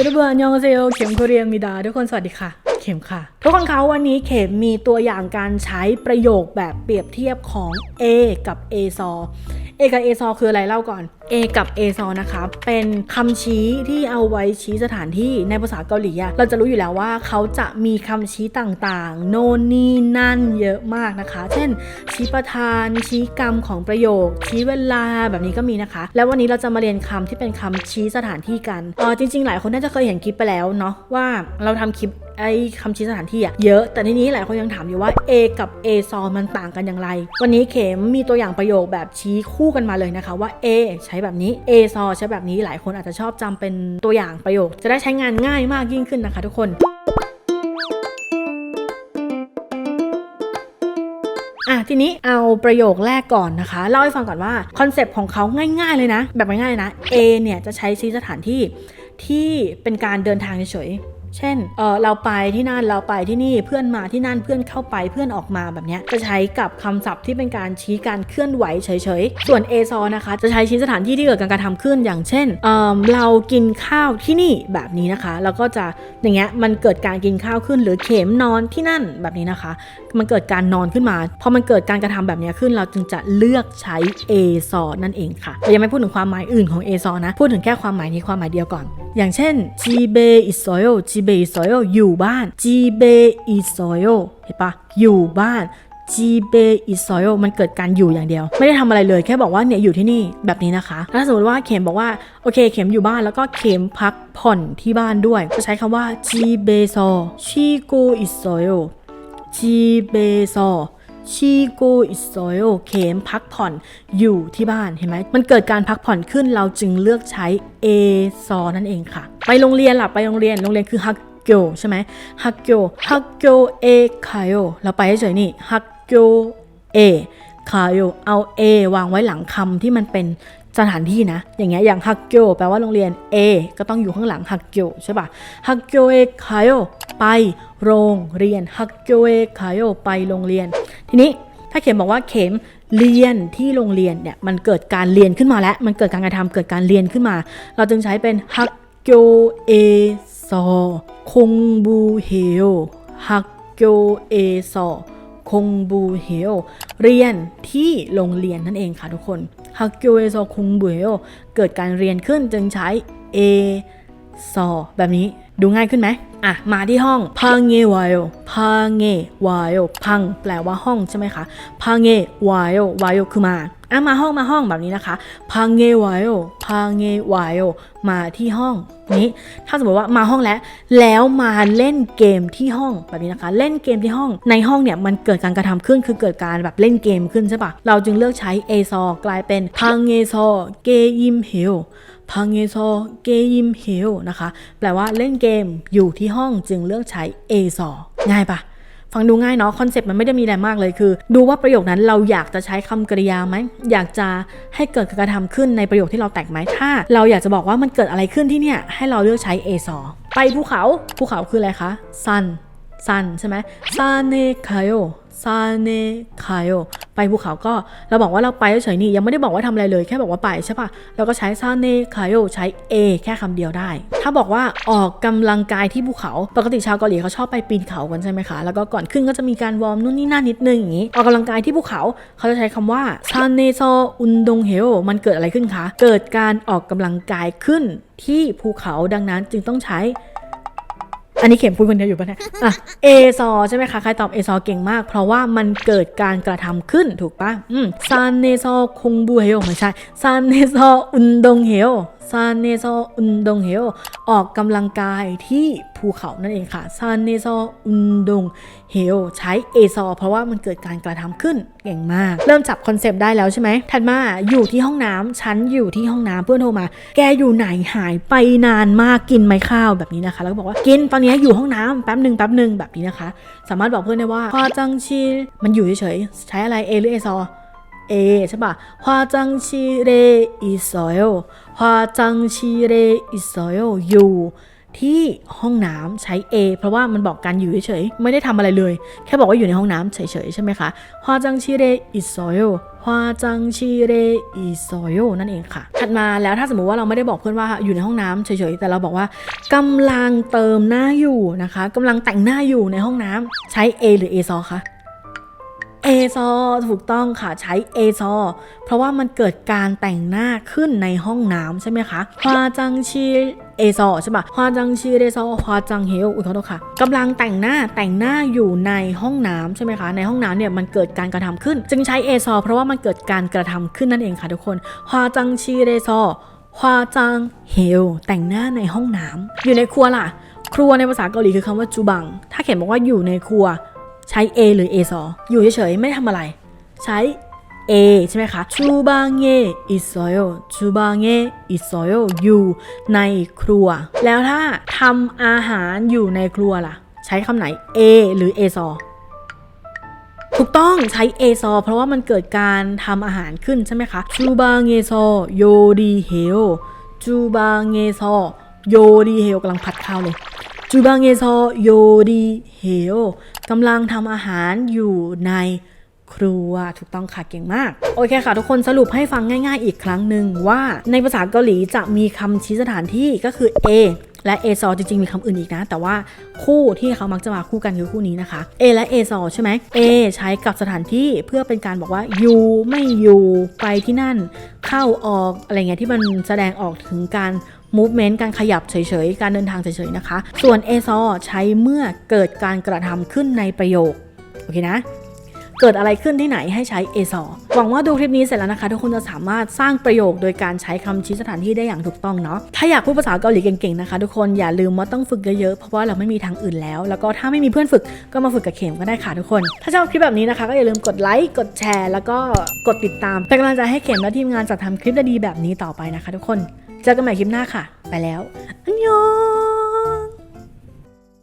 ยรบอันยองเซลเข็มโคเรียมิดาทุกคนสวัสดีค่ะ เข็มค่ะ ทุกคนคะวันนี้เข็มมีตัวอย่างการใช้ประโยคแบบเปรียบเทียบของ A กับ A ซอ A กับ A ซอคืออะไรเล่าก่อน A กับ A ซอนะคะ เป็นคำชี้ที่เอาไว้ชี้สถานที่ในภาษาเกาหลีอะเราจะรู้อยู่แล้วว่าเขาจะมีคำชี้ต่างๆ โน่นนี่นั่นเยอะมากนะคะ เช่น ชี้ประธาน ชี้กรรมของประโยค ชี้เวลาแบบนี้ก็มีนะคะ แล้ววันนี้เราจะมาเรียนคำที่เป็นคำชี้สถานที่กันเออจริง ๆ หลายคนน่าจะเคยเห็นคลิปไปแล้วเนาะว่าเราทำคลิปไอ้คำชี้สถานที่อะเยอะ แต่ทีนี้หลายคนยังถามอยู่ว่า A กับ A ซอมันต่างกันอย่างไร วันนี้เข็มมีตัวอย่างประโยคแบบชี้คู่กันมาเลยนะคะว่า A ใช้แบบนี้ A ซอใช้แบบนี้หลายคนอาจจะชอบจำเป็นตัวอย่างประโยค จะได้ใช้งานง่ายมากยิ่งขึ้นนะคะทุกคนอะทีนี้เอาประโยคแรกก่อนนะคะ เล่าให้ฟังก่อนว่าคอนเซปต์ของเขาง่ายๆเลยนะ แบบง่ายๆนะ A เนี่ยจะใช้ชี้สถานที่ที่เป็นการเดินทางเฉย เช่นเออเราไปที่นั่นเราไปที่นี่เพื่อนมาที่นั่นเพื่อนเข้าไปเพื่อนออกมาแบบนี้จะใช้กับคำศัพท์ที่เป็นการชี้การเคลื่อนไหวเฉยๆ ส่วน A ซอนะคะ จะใช้ชี้สถานที่ที่เกิดการกระทำขึ้นอย่างเช่นเเรากินข้าวที่นี่แบบนี้นะคะ แล้วก็จะอย่างเงี้ยมันเกิดการกินข้าวขึ้น หรือเข็มนอนที่นั่นแบบนี้นะคะ มันเกิดการนอนขึ้นมาพอมันเกิดการกระทำแบบนี้ขึ้น เราจึงจะเลือกใช้ A ซอนั่นเองค่ะแต่ยังไม่พูดถึงความหมายอื่นของ A ซอนะพูดถึงแค่ความหมายนี้ความหมายเดียวก่อน อย่างเช่นจีเบอิสโยจีเบอิสโยอยู่บ้านจีเบอิสโยเห็นปะอยู่บ้านจีเบอิสโยมันเกิดการอยู่อย่างเดียว ไม่ได้ทำอะไรเลยแค่บอกว่าเนี่ยอยู่ที่นี่แบบนี้นะคะ ถ้าสมมติว่าเข็มบอกว่า โอเค เข็มอยู่บ้านแล้วก็เข็มพักผ่อนที่บ้านด้วยจะใช้คำว่าจีเบซอชีโกอิสโยจีเบซอ ชีโกอิโซโยเข็มพักผ่อนอยู่ที่บ้านเห็นไหมมันเกิดการพักผ่อนขึ้นเราจึงเลือกใช้เอซอนั่นเองค่ะ ไปโรงเรียนล่ะไปโรงเรียนโรงเรียนคือฮักโกใช่ไหมฮักโกฮักโกเอคาโยเราไปเฉยนี่ฮักโกเอคาโยเอา A วางไว้หลังคำที่มันเป็นสถานที่นะ อย่างเงี้ยอย่างฮักโกแปลว่าโรงเรียน A ก็ต้องอยู่ข้างหลังฮักโกใช่ปะฮักโกเอคาโยไปโรงเรียนฮักโกเอคาโยไปโรงเรียน ทีนี้ถ้าเข็มบอกว่าเข็มเรียนที่โรงเรียนเนี่ยมันเกิดการเรียนขึ้นมาแล้ว มันเกิดการกระทำเกิดการเรียนขึ้นมา เราจึงใช้เป็นฮักโกเอซอคงบูเฮโอฮักโกเอซอคงบูเฮโอเรียนที่โรงเรียนนั่นเองค่ะทุกคนฮักโกเอซอคงบูเฮโอเกิดการเรียนขึ้นจึงใช้เอซอแบบนี้ดูง่ายขึ้นไหม อะ มาที่ห้องพังเงวายโอพังเงวายโอพังแปลว่าห้องใช่ไหมคะพังเงวายโอวายโอคือมาอะมาห้องมาห้องแบบนี้นะคะพังเงวายโอพังเงวายโอมาที่ห้องนี้ ถ้าสมมติว่ามาห้องแล้ว แล้วมาเล่นเกมที่ห้องแบบนี้นะคะ เล่นเกมที่ห้องในห้องเนี่ยมันเกิดการกระทำขึ้นคือเกิดการแบบเล่นเกมขึ้นใช่ปะเราจึงเลือกใช้เอซอกลายเป็นพังเงซอเกยิมเฮลพังเงโซเกยิมเฮลนะคะ แปลว่าเล่นเกมอยู่ที่ห้องจึงเลือกใช้เอซอง่ายปะฟังดูง่ายเนาะคอนเซปต์มันไม่ได้มีอะไรมากเลยคือ ดูว่าประโยคนั้นเราอยากจะใช้คำกริยาไหมอยากจะให้เกิดการกระทำขึ้นในประโยคที่เราแต่งไหมถ้า เราอยากจะบอกว่ามันเกิดอะไรขึ้นที่เนี่ยให้เราเลือกใช้เอซอไปภูเขาภูเขาคืออะไรคะซันซันใช่ไหมซาเนคาโยซาเนคาโย ไปภูเขาก็เราบอกว่าเราไปเฉยๆนี่ยังไม่ได้บอกว่าทำอะไรเลยแค่บอกว่าไปใช่ปะเราก็ใช้ซาเนคาโยใช้ A แค่คำเดียวได้ ถ้าบอกว่าออกกำลังกายที่ภูเขา ปกติชาวเกาหลีเขาชอบไปปีนเขากันใช่ไหมคะ แล้วก็ก่อนขึ้นก็จะมีการวอร์มนู่นนี่นั่นนิดนึงอย่างนี้ออกกำลังกายที่ภูเขาเขาจะใช้คำว่าซาเนโซอุนดงเฮลมันเกิดอะไรขึ้นคะ เกิดการออกกำลังกายขึ้นที่ภูเขาดังนั้นจึงต้องใช้ อันนี้เข็มพูดคนเดียวอยู่ปะเนี่ยอะเอซอใช่ไหมคะ ใครตอบเอซอเก่งมาก เพราะว่ามันเกิดการกระทำขึ้นถูกปะอืมซานเนซอคงบูเฮลไม่ใช่ซานเนซออุนดงเฮลซานเนซออุนดงเฮลออกกำลังกายที่ ภูเขานั่นเองค่ะซันเนซออุนดงเฮลใช้เอซอเพราะว่ามันเกิดการกระทำขึ้นเก่งมาก เริ่มจับคอนเซปต์ได้แล้วใช่ไหมถันมาอยู่ที่ห้องน้ำฉันอยู่ที่ห้องน้ำเพื่อนโทรมา แกอยู่ไหนหายไปนานมากกินไหมข้าวแบบนี้นะคะ แล้วก็บอกว่ากินตอนนี้อยู่ห้องน้ำแป๊บหนึ่งแป๊บหนึ่งแบบนี้นะคะ สามารถบอกเพื่อนได้ว่าพอจังชีมันอยู่เฉยใช้อะไรเอหรือเอซอเอใช่ปะฮวาจังชีเรอิซโยฮวาจังชีเรอิซโยอยู่ ที่ห้องน้ำใช้ A เพราะว่ามันบอกการอยู่เฉยๆ ไม่ได้ทำอะไรเลย แค่บอกว่าอยู่ในห้องน้ำเฉยๆ ใช่ไหมคะฮวาจังชีเรอิโซโยฮวาจังชีเรอิโซโยนั่นเองค่ะ ถัดมาแล้วถ้าสมมติว่าเราไม่ได้บอกเพื่อนว่าอยู่ในห้องน้ำเฉยๆ แต่เราบอกว่ากำลังเติมหน้าอยู่นะคะกำลังแต่งหน้าอยู่ในห้องน้ำใช้ A หรือ A ซอคะเอซอถูกต้องค่ะใช้เอซอเพราะว่ามันเกิดการแต่งหน้าขึ้นในห้องน้ำใช่ไหมคะฮวาจังชี เอซอใช่ปะฮวาจังชีเอซอฮวาจังเฮลอุ้ยขอโทษค่ะกำลังแต่งหน้าแต่งหน้าอยู่ในห้องน้ำใช่ไหมคะ ในห้องน้ำเนี่ยมันเกิดการกระทำขึ้น จึงใช้เอซอเพราะว่ามันเกิดการกระทำขึ้นนั่นเองค่ะทุกคนฮวาจังชีเอซอฮวาจังเฮลแต่งหน้าในห้องน้ำอยู่ในครัวล่ะ ครัวในภาษาเกาหลีคือคำว่าจูบัง ถ้าเขียนบอกว่าอยู่ในครัวใช้ A หรือ A ซออยู่เฉยๆไม่ได้ทำอะไร ใช้ A ใช่ไหมคะจูบังเงอิโซโยจูบังเงอิโซโยอยู่ในครัว แล้วถ้าทำอาหารอยู่ในครัวล่ะ ใช้คำไหน A หรือ A ซอถูกต้องใช้ A ซอเพราะว่ามันเกิดการทำอาหารขึ้นใช่ไหมคะจูบังเงซอโยดีเฮลจูบังเงซอโยดีเฮลกำลังผัดข้าวเลยจูบังเอซอโยดีเฮลกำลังทำอาหารอยู่ใน ครัวถูกต้องค่ะเก่งมาก โอเคค่ะ ทุกคนสรุปให้ฟังง่าย ๆ อีกครั้งหนึ่งว่า ในภาษาเกาหลีจะมีคำชี้สถานที่ก็คือ A และ A ซอจริงๆ มีคำอื่นอีกนะ แต่ว่าคู่ที่เขามักจะมาคู่กันคือคู่นี้นะคะ A และ A ซอใช่ไหม A ใช้กับสถานที่เพื่อเป็นการบอกว่าอยู่ไม่อยู่ไปที่นั่น เข้าออกอะไรเงี้ยที่มันแสดงออกถึงการ movement การขยับเฉยๆ การเดินทางเฉยๆนะคะ ส่วน a s o ใช้เมื่อเกิดการกระทำขึ้นในประโยค โอเคนะ เกิดอะไรขึ้นที่ไหนให้ใช้ a s o หวังว่าดูคลิปนี้เสร็จแล้วนะคะ ทุกคนจะสามารถสร้างประโยคโดยการใช้คำชี้สถานที่ได้อย่างถูกต้องเนาะถ้าอยากพูดภาษาเกาหลีเก่งๆนะคะ ทุกคนอย่าลืมว่าต้องฝึกเยอะๆเพราะว่าเราไม่มีทางอื่นแล้ว แล้วก็ถ้าไม่มีเพื่อนฝึกก็มาฝึกกับเข็มก็ได้ค่ะทุกคน ถ้าชอบคลิปแบบนี้นะคะ ก็อย่าลืมกดไลค์กดแชร์ แล้วก็กดติดตามเป็นกำลังใจให้เข็มและทีมงานจัดทำคลิปดีๆแบบนี้ต่อไปนะคะ ทุกคนเจอกันใหม่คลิปหน้าค่ะ ไปแล้วอันยอง